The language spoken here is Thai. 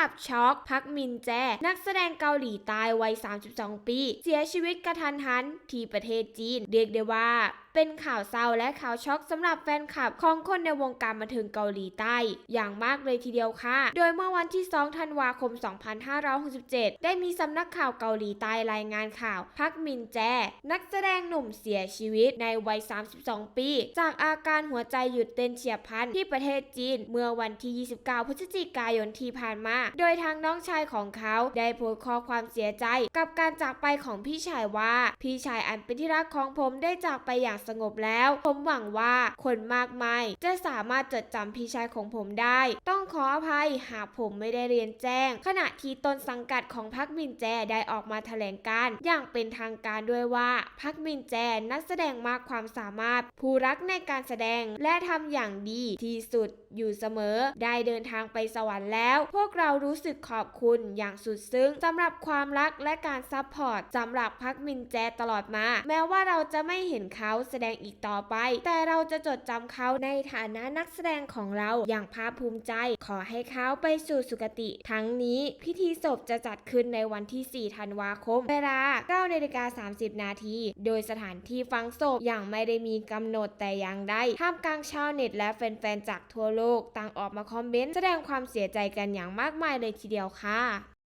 ลับช็อกพักมินแจ นักแสดงเกาหลีใต้วัย 32 ปี เสียชีวิตกระทันหันที่ประเทศจีน เรียกได้ว่าเป็นข่าวเศร้าและข่าวช็อกสำหรับแฟนคลับของคนในวงการบันเทิงเกาหลีใต้ อย่างมากเลยทีเดียวค่ะ โดยเมื่อวันที่ 2 ธันวาคม 2567 ได้มีสำนักข่าวเกาหลีใต้รายงานข่าวพักมินแจ นักแสดงหนุ่มเสียชีวิตในวัย 32 ปี จากอาการหัวใจหยุดเต้นเฉียบพลันที่ประเทศจีน เมื่อวันที่ 29 พฤศจิกายนที่ผ่านมาโดยทางน้องชายของเขาได้โพสต์ข้อความเสียใจกับการจากไปของพี่ชายว่า พี่ชายอันเป็นที่รักของผมได้จากไปอย่างสงบแล้ว ผมหวังว่าคนมากมายจะสามารถจดจำพี่ชายของผมได้ ต้องขออภัยหากผมไม่ได้เรียนแจ้ง ขณะที่ต้นสังกัดของพักมินแจได้ออกมาแถลงการ์อย่างเป็นทางการด้วยว่าพักมินแจนักแสดงมากความสามารถ ผู้รักในการแสดงและทำอย่างดีที่สุดอยู่เสมอ ได้เดินทางไปสวรรค์แล้ว พวกเรารู้สึกขอบคุณอย่างสุดซึ้งสำหรับความรักและการซัพพอร์ตสำหรับพักมินแจตลอดมา แม้ว่าเราจะไม่เห็นเขาแสดงอีกต่อไป แต่เราจะจดจำเขาในฐานะนักแสดงของเราอย่างภาคภูมิใจ ขอให้เขาไปสู่สุคติ ทั้งนี้พิธีศพจะจัดขึ้นในวันที่ 4 ธันวาคม เวลา9นาฬิกา30 นาที โดยสถานที่ฝังศพอย่างไม่ได้มีกำหนดแต่อย่างใดท่ามกลางชาวเน็ตและแฟนๆจากทั่วโลกต่างออกมาคอมเมนต์แสดงความเสียใจกันอย่างมากมายายเลยทีเดียวค่ะ